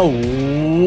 ตั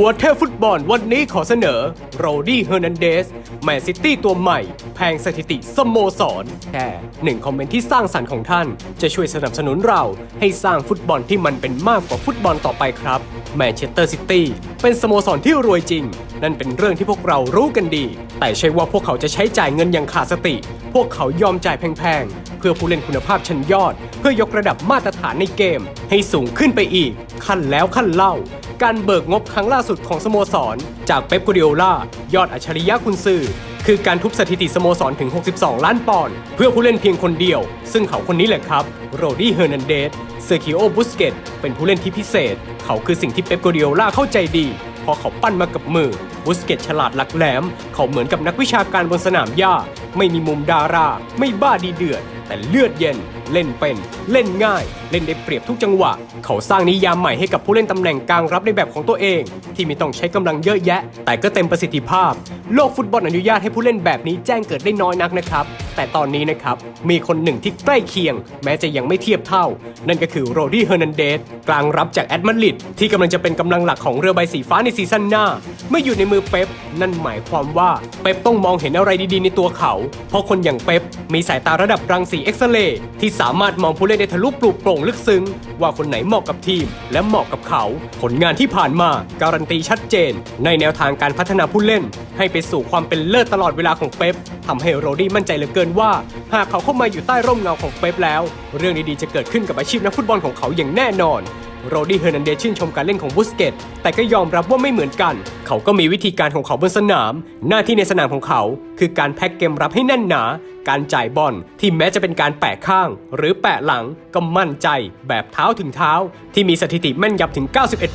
วเทพฟุตบอลวันนี้ขอเสนอโรดี้เฮอร์นันเดสแมนซิตี้ตัวใหม่ แพงสถิติสโมสรแค่หนึ่งคอมเมนต์ที่สร้างสรรค์ของท่าน จะช่วยสนับสนุนเราให้สร้างฟุตบอลที่มันเป็นมากกว่าฟุตบอลต่อไปครับแมนเชสเตอร์ซิตี้เป็นสโมสรที่รวยจริง นั่นเป็นเรื่องที่พวกเรารู้กันดี แต่ใช่ว่าพวกเขาจะใช้จ่ายเงินอย่างขาดสติ พวกเขายอมจ่ายแพงๆเพื่อผู้เล่นคุณภาพชั้นยอด เพื่อยกระดับมาตรฐานในเกม ให้สูงขึ้นไปอีก ขั้นแล้วขั้นเล่า การเบิกงบครั้งล่าสุดของสโมสร จากเป๊ปกูดิโอลายอดอัจฉริยะคุณซือคือการทุบสถิติสโมสรถึง 62 ล้านปอนด์เพื่อผู้เล่นเพียงคนเดียว ซึ่งเขาคนนี้แหละครับ โรดี้เฮอร์นันเดสเซอร์คิโอบุสเกตเป็นผู้เล่นที่พิเศษ เขาคือสิ่งที่เป๊ปกูดิโอลาเข้าใจดีเพราะเขาปั้นมากับมือบุสเกตฉลาดหลักแหลม เขาเหมือนกับนักวิชาการบนสนามหญ้า ไม่มีมุมดารา ไม่บ้าดีเดือด แต่เลือดเย็น เล่นเป็น เล่นง่าย เล่นได้เปรียบทุกจังหวะ เขาสร้างนิยามใหม่ให้กับผู้เล่นตำแหน่งกลางรับในแบบของตัวเอง ที่ไม่ต้องใช้กำลังเยอะแยะ แต่ก็เต็มประสิทธิภาพ โลกฟุตบอลอนุญาตให้ผู้เล่นแบบนี้แจ้งเกิดได้น้อยนักนะครับ แต่ตอนนี้นะครับ มีคนหนึ่งที่ใกล้เคียง แม้จะยังไม่เทียบเท่า นั่นก็คือโรดี้เฮอร์นันเดสกลางรับจากแอตมาดริดที่กำลังจะเป็นกำลังหลักของเรือใบสีฟ้าในซีซั่นหน้า เมื่ออยู่ในมือเป๊ปนั่นหมายความว่าเป๊ปต้องมองเห็นอะไรดีๆ ในตัวเขา เพราะคนอย่างเป๊ปมีสายตาระดับรังสีเอ็กซเรย์ที่สามารถมองผู้เล่นได้ทะลุปลุกโปร่งลึกซึ้ง ว่าคนไหนเหมาะกับทีม และเหมาะกับเขา ผลงานที่ผ่านมาการันตีชัดเจน ในแนวทางการพัฒนาผู้เล่น ให้ไปสู่ความเป็นเลิศตลอดเวลาของเป๊ปทำให้โรดี้มั่นใจเหลือเกินว่า หากเขาเข้ามาอยู่ใต้ร่มเงาของเป๊ปแล้ว เรื่องดีๆจะเกิดขึ้นกับอาชีพนักฟุตบอลของเขาอย่างแน่นอนโรดี้เฮอร์นันเดชื่นชมการเล่นของบุสเกต แต่ก็ยอมรับว่าไม่เหมือนกัน เขาก็มีวิธีการของเขาบนสนาม หน้าที่ในสนามของเขา คือการแพ็กเกมรับให้แน่นหนา การจ่ายบอลที่แม้จะเป็นการแปะข้าง หรือแปะหลังก็มั่นใจแบบเท้าถึงเท้า ที่มีสถิติแม่นยำถึง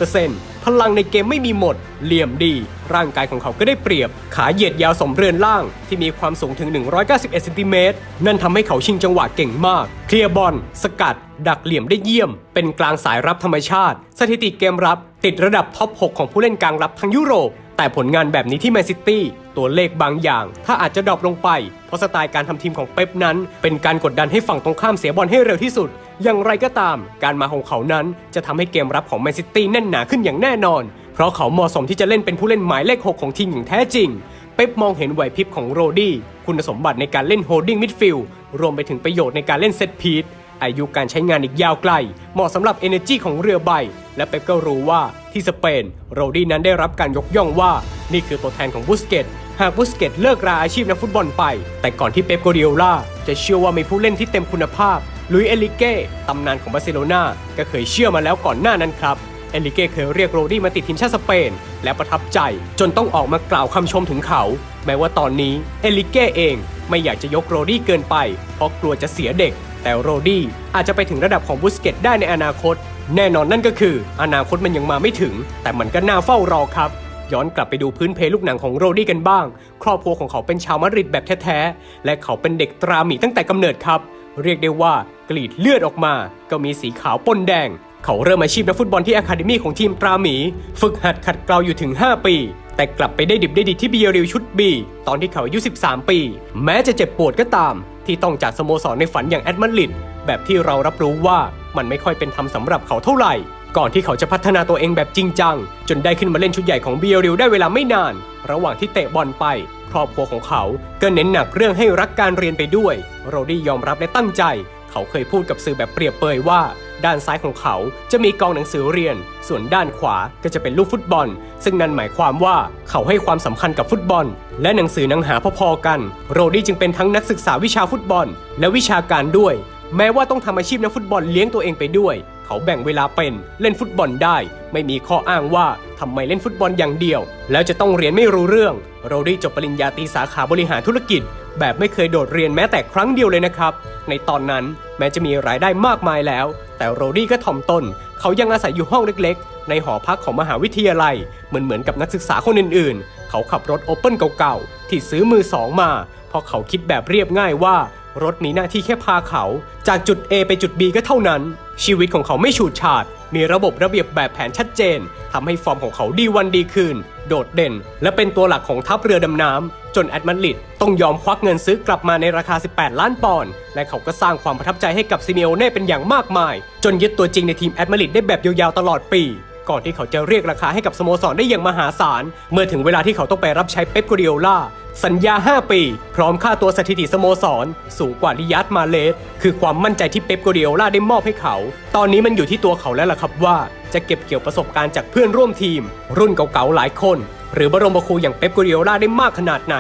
91%พลังในเกมไม่มีหมด เหลี่ยมดี ร่างกายของเขาก็ได้เปรียบ ขาเหยียดยาวสมเรือนล่าง ที่มีความสูงถึง 191เซนติเมตรนั่นทำให้เขาชิงจังหวะเก่งมาก เคลียร์บอลสกัด ดักเหลี่ยมได้เยี่ยม เป็นกลางสายรับธรรมชาติ สถิติเกมรับ ติดระดับท็อป 6 ของผู้เล่นกลางรับทั้งยุโรปแต่ผลงานแบบนี้ที่แมนซิตี้ ตัวเลขบางอย่าง ถ้าอาจจะดรอปลงไป เพราะสไตล์การทำทีมของเป๊ปนั้น เป็นการกดดันให้ฝั่งตรงข้ามเสียบอลให้เร็วที่สุด อย่างไรก็ตาม การมาของเขานั้นจะทำให้เกมรับของแมนซิตี้แน่นหนาขึ้นอย่างแน่นอน เพราะเขาเหมาะสมที่จะเล่นเป็นผู้เล่นหมายเลข 6 ของทีมอย่างแท้จริงเป๊ปมองเห็นไหวพริบของโรดี้คุณสมบัติในการเล่นโฮลดิ้งมิดฟิลด์รวมไปถึงประโยชน์ในการเล่นเซตพีทอายุการใช้งานอีกยาวไกล เหมาะสำหรับ Energy ของเรือใบ และเป๊ปก็รู้ว่าที่สเปน โรดี้นั้นได้รับการยกย่องว่า นี่คือตัวแทนของบุสเกต หากบุสเกตเลิกราอาชีพนักฟุตบอลไป แต่ก่อนที่เป๊ปโกเดียล่าจะเชื่อว่ามีผู้เล่นที่เต็มคุณภาพลุยเอลิเก้ตำนานของบาร์เซโลนาก็เคยเชื่อมาแล้วก่อนหน้านั้นครับเอลิเก้เคยเรียกโรดี้มาติดทีมชาติสเปน และประทับใจจนต้องออกมากล่าวคำชมถึงเขา แม้ว่าตอนนี้เอลิเก้เองไม่อยากจะยกโรดี้เกินไป เพราะกลัวจะเสียเด็ก แต่โรดี้อาจจะไปถึงระดับของบุสเกตได้ในอนาคต แน่นอนนั่นก็คือ อนาคตมันยังมาไม่ถึง แต่มันก็น่าเฝ้ารอครับ ย้อนกลับไปดูพื้นเพลูกหนังของโรดี้กันบ้าง ครอบครัวของเขาเป็นชาวมาดริดแบบแท้ๆ และเขาเป็นเด็กตราหมีตั้งแต่กำเนิดครับ เรียกได้ว่ากรีดเลือดออกมา ก็มีสีขาวปนแดง เขาเริ่มอาชีพนักฟุตบอลที่อะคาเดมี่ของทีมตราหมี ฝึกหัดขัดเกลาอยู่ถึง 5 ปี แต่กลับไปได้ดิบได้ดีที่เบียริวชุดบีตอนที่เขาอายุ 13 ปี แม้จะเจ็บปวดก็ตาม ที่ต้องจากสโมสรในฝันอย่างแอดมาริดแบบที่เรารับรู้ว่ามันไม่ค่อยเป็นธรรมสำหรับเขาเท่าไหร่ ก่อนที่เขาจะพัฒนาตัวเองแบบจริงจัง จนได้ขึ้นมาเล่นชุดใหญ่ของเบียริวได้เวลาไม่นาน ระหว่างที่เตะบอลไป ครอบครัวของเขาก็เน้นหนักเรื่องให้รักการเรียนไปด้วย โรดี้ยอมรับและตั้งใจ เขาเคยพูดกับสื่อแบบเปรียบเปยว่า ด้านซ้ายของเขาจะมีกองหนังสือเรียน ส่วนด้านขวาก็จะเป็นลูกฟุตบอล ซึ่งนั่นหมายความว่าเขาให้ความสำคัญกับฟุตบอล และหนังสือหนังหาพอๆกัน โรดี้จึงเป็นทั้งนักศึกษาวิชาฟุตบอล และวิชาการด้วย แม้ว่าต้องทำอาชีพนักฟุตบอลเลี้ยงตัวเองไปด้วย เขาแบ่งเวลาเป็นเล่นฟุตบอลได้ ไม่มีข้ออ้างว่าทำไมเล่นฟุตบอลอย่างเดียว แล้วจะต้องเรียนไม่รู้เรื่องโรดี้จบปริญญาตรีสาขาบริหารธุรกิจ แบบไม่เคยโดดเรียนแม้แต่ครั้งเดียวเลยนะครับ ในตอนนั้นแม้จะมีรายได้มากมายแล้ว แต่โรดี้ก็ถ่อมตนเขายังอาศัยอยู่ห้องเล็กๆ ในหอพักของมหาวิทยาลัย เหมือนเหมือนกับนักศึกษาคนอื่นๆ เขาขับรถโอเปิลเก่าๆ ที่ซื้อมือสองมา เพราะเขาคิดแบบเรียบง่ายว่า รถมีหน้าที่แค่พาเขา จากจุด A ไปจุด B ก็เท่านั้น ชีวิตของเขาไม่ฉูดฉาด มีระบบระเบียบแบบแผนชัดเจนทำให้ฟอร์มของเขาดีวันดีคืน โดดเด่น และเป็นตัวหลักของทัพเรือดำน้ำจนแอดมาริดต้องยอมควักเงินซื้อกลับมาในราคา 18 ล้านปอนด์ และเขาก็สร้างความประทับใจให้กับซิเมโอเน่เป็นอย่างมากมาย จนยึดตัวจริงในทีมแอดมาริดได้แบบยาวๆตลอดปี ก่อนที่เขาจะเรียกราคาให้กับสโมสรได้อย่างมหาศาล เมื่อถึงเวลาที่เขาต้องไปรับใช้เป๊ปกัวดิโอล่า สัญญา 5 ปี พร้อมค่าตัวสถิติสโมสร สูงกว่าลิยัตมาเลสคือความมั่นใจที่เป๊ปกัวดิโอลาได้มอบให้เขา ตอนนี้มันอยู่ที่ตัวเขาแล้วล่ะครับว่า จะเก็บเกี่ยวประสบการณ์จากเพื่อนร่วมทีม รุ่นเก่าๆหลายคน หรือบรมครูอย่างเป๊ปกัวดิโอลาได้มากขนาดไหน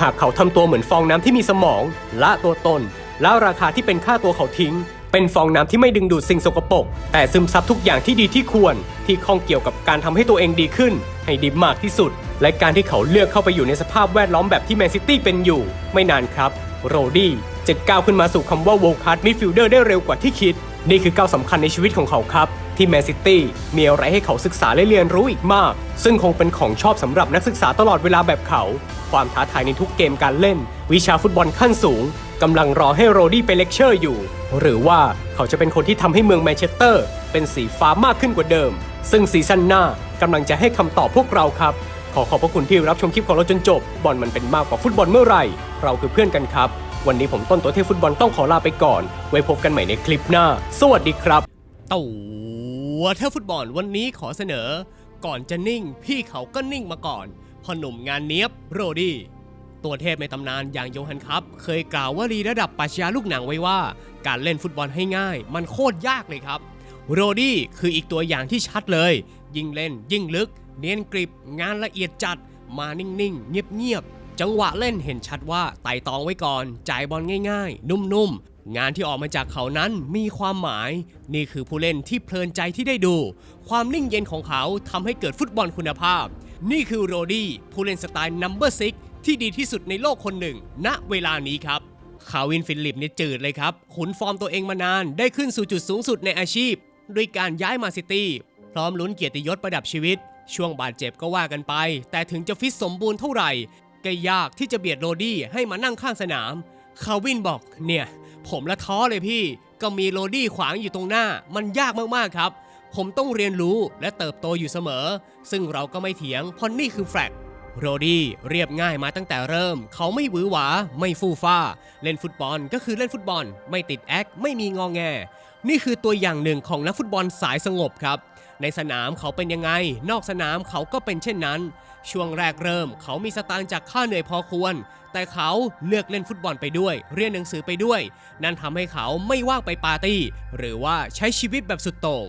หากเขาทำตัวเหมือนฟองน้ำที่มีสมอง ละตัวตนแล้วราคาที่เป็นค่าตัวเขาทิ้งเป็นฟองน้ำที่ไม่ดึงดูดสิ่งสกปรกแต่ซึมซับทุกอย่างที่ดีที่ควร ที่ข้องเกี่ยวกับการทำให้ตัวเองดีขึ้น ให้ดีมากที่สุด และการที่เขาเลือกเข้าไปอยู่ในสภาพแวดล้อมแบบที่แมนซิตี้เป็นอยู่ ไม่นานครับ โรดี้จะก้าวขึ้นมาสู่คำว่า world class midfielder ได้เร็วกว่าที่คิด นี่คือก้าวสำคัญในชีวิตของเขาครับ ที่แมนซิตี้มีอะไรให้เขาศึกษาและเรียนรู้อีกมาก ซึ่งคงเป็นของชอบสำหรับนักศึกษาตลอดเวลาแบบเขา ความท้าทายในทุกเกมการเล่น วิชาฟุตบอลขั้นสูงกำลังรอให้โรดี้ไปเลคเชอร์อยู่ หรือว่าเขาจะเป็นคนที่ทำให้เมืองแมนเชสเตอร์ เป็นสีฟ้ามากขึ้นกว่าเดิม ซึ่งซีซั่นหน้ากำลังจะให้คำตอบพวกเราครับ อขอบพระคุณที่รับชมคลิปของเราจนจบบอลมันเป็นมากกว่าฟุตบอลเมื่อไหร่ เราคือเพื่อนกันครับ วันนี้ผมต้นตัวเทพฟุตบอลต้องขอลาไปก่อน ไว้พบกันใหม่ในคลิปหน้า สวัสดีครับตัวเทพฟุตบอลวันนี้ขอเสนอ ก่อนจะนิ่ง พี่เขาก็นิ่งมาก่อนพอหนุ่มงานเนี้ยบโรดี้ตัวเทพในตำนานอย่างโยฮันครับ เคยกล่าวว่ารีระดับปัชญาลูกหนังไว้ว่า การเล่นฟุตบอลให้ง่าย มันโคตรยากเลยครับโรดี้คืออีกตัวอย่างที่ชัดเลย ยิ่งเล่นยิ่งลึก เนียนกริบงานละเอียดจัด มานิ่งๆ เงียบๆ จังหวะเล่นเห็นชัดว่าไต่ตองไว้ก่อน จ่ายบอลง่ายๆ นุ่มๆ งานที่ออกมาจากเขานั้นมีความหมาย นี่คือผู้เล่นที่เพลินใจที่ได้ดู ความนิ่งเย็นของเขาทำให้เกิดฟุตบอลคุณภาพ นี่คือโรดี้ผู้เล่นสไตล์นัมเบอร์ซิกที่ดีที่สุดในโลกคนหนึ่ง ณเวลานี้ครับคาวินฟิลิปเนี่ยจืดเลยครับ ขุนฟอร์มตัวเองมานาน ได้ขึ้นสู่จุดสูงสุดในอาชีพ ด้วยการย้ายมาซิตี้ พร้อมลุ้นเกียรติยศประดับชีวิต ช่วงบาดเจ็บก็ว่ากันไป แต่ถึงจะฟิตสมบูรณ์เท่าไหร่ก็ยากที่จะเบียดโรดี้ให้มานั่งข้างสนาม คาวินบอก เนี่ย ผมละท้อเลยพี่ ก็มีโรดี้ขวางอยู่ตรงหน้า มันยากมากๆครับ ผมต้องเรียนรู้และเติบโตอยู่เสมอ ซึ่งเราก็ไม่เถียงเพราะนี่คือแฟกต์โรดี้เรียบง่ายมาตั้งแต่เริ่ม เขาไม่หวือหวา ไม่ฟู่ฟ้า เล่นฟุตบอลก็คือเล่นฟุตบอล ไม่ติดแอค ไม่มีงองแง นี่คือตัวอย่างหนึ่งของนักฟุตบอลสายสงบครับ ในสนามเขาเป็นยังไง นอกสนามเขาก็เป็นเช่นนั้น ช่วงแรกเริ่มเขามีสตางค์จากค่าเหนื่อยพอควร แต่เขาเลือกเล่นฟุตบอลไปด้วย เรียนหนังสือไปด้วย นั่นทำให้เขาไม่ว่างไปปาร์ตี้ หรือว่าใช้ชีวิตแบบสุดโต่ง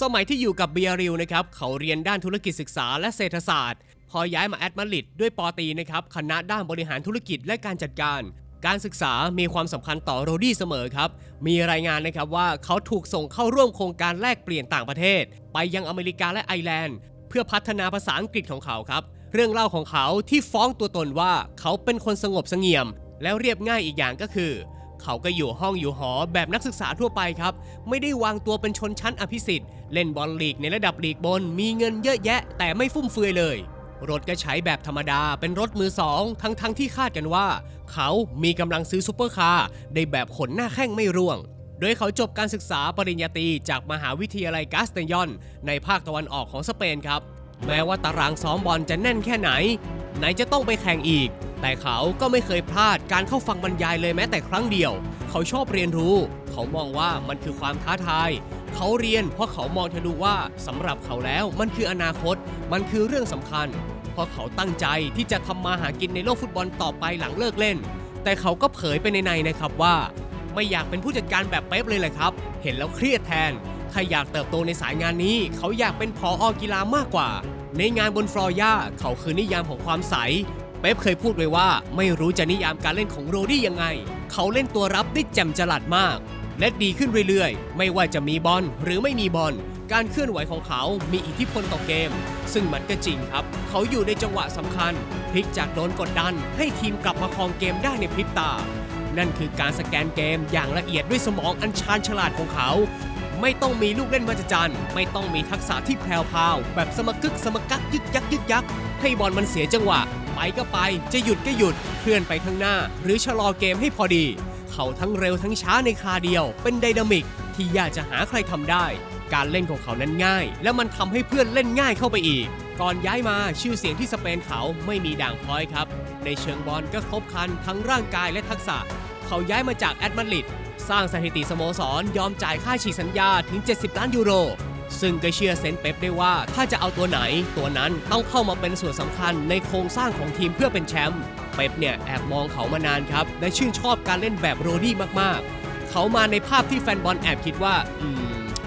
สมัยที่อยู่กับเบียริลนะครับ เขาเรียนด้านธุรกิจศึกษาและเศรษฐศาสตร์ พอย้ายมาแอดมาริดด้วยปอตีนะครับ คณะด้านบริหารธุรกิจและการจัดการ การศึกษามีความสำคัญต่อโรดี้เสมอครับ มีรายงานนะครับว่าเขาถูกส่งเข้าร่วมโครงการแลกเปลี่ยนต่างประเทศ ไปยังอเมริกาและไอร์แลนด์ เพื่อพัฒนาภาษาอังกฤษของเขาครับ เรื่องเล่าของเขาที่ฟ้องตัวตนว่าเขาเป็นคนสงบเสงี่ยม แล้วเรียบง่ายอีกอย่างก็คือ เขาก็อยู่ห้องอยู่หอแบบนักศึกษาทั่วไปครับ ไม่ได้วางตัวเป็นชนชั้นอภิสิทธิ์เล่นบอลลีกในระดับลีกบน มีเงินเยอะแยะ แต่ไม่ฟุ่มเฟือยเลยรถก็ใช้แบบธรรมดาเป็นรถมือสอง ทั้งทั้งที่คาดกันว่า เขามีกำลังซื้อซูเปอร์คาร์ได้แบบขนหน้าแข้งไม่ร่วง โดยเขาจบการศึกษาปริญญาตรีจากมหาวิทยาลัยกาสเตยอน ในภาคตะวันออกของสเปนครับ แม้ว่าตารางซ้อมบอลจะแน่นแค่ไหน ไหนจะต้องไปแข่งอีก แต่เขาก็ไม่เคยพลาดการเข้าฟังบรรยายเลยแม้แต่ครั้งเดียว เขาชอบเรียนรู้ เขามองว่ามันคือความท้าทาย เขาเรียนเพราะเขามองทะลุว่าสำหรับเขาแล้วมันคืออนาคต มันคือเรื่องสำคัญ เพราะเขาตั้งใจที่จะทำมาหากินในโลกฟุตบอลต่อไปหลังเลิกเล่น แต่เขาก็เผยไปในในนะครับว่า ไม่อยากเป็นผู้จัดการแบบเป๊ปเลยแหละครับ เห็นแล้วเครียดแทน ถ้าอยากเติบโตในสายงานนี้ เขาอยากเป็นพออกีฬามากกว่า ในงานบนฟลอร์ย่าเขาคือนิยามของความใสเป๊ปเคยพูดไว้ว่าไม่รู้จะนิยามการเล่นของโรดี้ยังไง เขาเล่นตัวรับได้แจ่มจลัดมาก และดีขึ้นเรื่อยๆ ไม่ว่าจะมีบอลหรือไม่มีบอล การเคลื่อนไหวของเขามีอิทธิพลต่อเกม ซึ่งมันก็จริงครับ เขาอยู่ในจังหวะสำคัญ พลิกจากโดนกดดัน ให้ทีมกลับมาครองเกมได้ในพริบตา นั่นคือการสแกนเกมอย่างละเอียดด้วยสมองอันชาญฉลาดของเขา ไม่ต้องมีลูกเล่นมาจจันไม่ต้องมีทักษะที่แพรวพราวแบบสมกึกสมกักยึกยักยึกยักให้บอลมันเสียจังหวะ ไปก็ไป จะหยุดก็หยุด เคลื่อนไปข้างหน้า หรือชะลอเกมให้พอดี เขาทั้งเร็วทั้งช้าในคาเดียว เป็นไดนามิกที่ยากจะหาใครทำได้ การเล่นของเขานั้นง่าย และมันทำให้เพื่อนเล่นง่ายเข้าไปอีก ก่อนย้ายมาชื่อเสียงที่สเปนเขาไม่มีด่างพร้อยครับ ในเชิงบอลก็ครบคันทั้งร่างกายและทักษะ เขาย้ายมาจากแอดมาดริดสร้างสถิติสโมสรยอมจ่ายค่าฉีกสัญญาถึง 70 ล้านยูโร ซึ่งก็เชื่อเซนเป๊ปได้ว่าถ้าจะเอาตัวไหน ตัวนั้นต้องเข้ามาเป็นส่วนสำคัญในโครงสร้างของทีมเพื่อเป็นแชมป์ เป๊ปเนี่ยแอบมองเขามานานครับและชื่นชอบการเล่นแบบโรดี้มากๆ เขามาในภาพที่แฟนบอลแอบคิดว่าอืม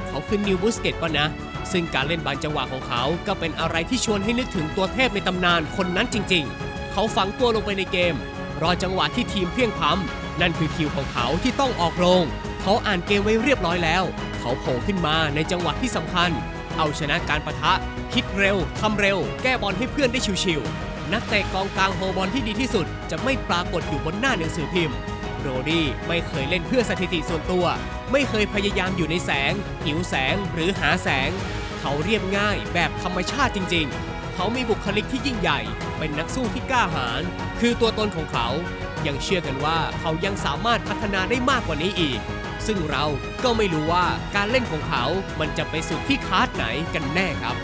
เขาคือนิวบูสเกตป่ะนะ ซึ่งการเล่นบางจังหวะของเขาก็เป็นอะไรที่ชวนให้นึกถึงตัวเทพในตำนานคนนั้นจริง ๆ เขาฝังตัวลงไปในเกม รอจังหวะที่ทีมเพียงพ้ำนั่นคือคิวของเขาที่ต้องออกโรงเขาอ่านเกมไว้เรียบร้อยแล้ว เขาโผล่ขึ้นมาในจังหวะที่สำคัญ เอาชนะการประทะ คิดเร็วทำเร็ว แก้บอลให้เพื่อนได้ชิวๆ นักเตะกองกลางโฮบอลที่ดีที่สุดจะไม่ปรากฏอยู่บนหน้าหนังสือพิมพ์ โรดี้ไม่เคยเล่นเพื่อสถิติส่วนตัว ไม่เคยพยายามอยู่ในแสง หิวแสงหรือหาแสง เขาเรียบง่ายแบบธรรมชาติจริง ๆ เขามีบุคลิกที่ยิ่งใหญ่ เป็นนักสู้ที่กล้าหาญคือตัวตนของเขา ยังเชื่อกันว่าเขายังสามารถพัฒนาได้มากกว่านี้อีก ซึ่งเราก็ไม่รู้ว่าการเล่นของเขา มันจะไปสุดที่คาร์ดไหนกันแน่ครับ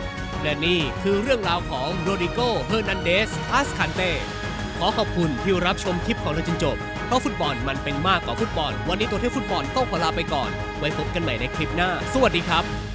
และนี่คือเรื่องราวของโรดิโกเฮอร์นันเดสพาสคันเตขอขอบคุณที่รับชมคลิปของเราจนจบ เพราะฟุตบอลมันเป็นมากกว่าฟุตบอล วันนี้ตัวเทพฟุตบอลต้องขอลาไปก่อน ไว้พบกันใหม่ในคลิปหน้า สวัสดีครับ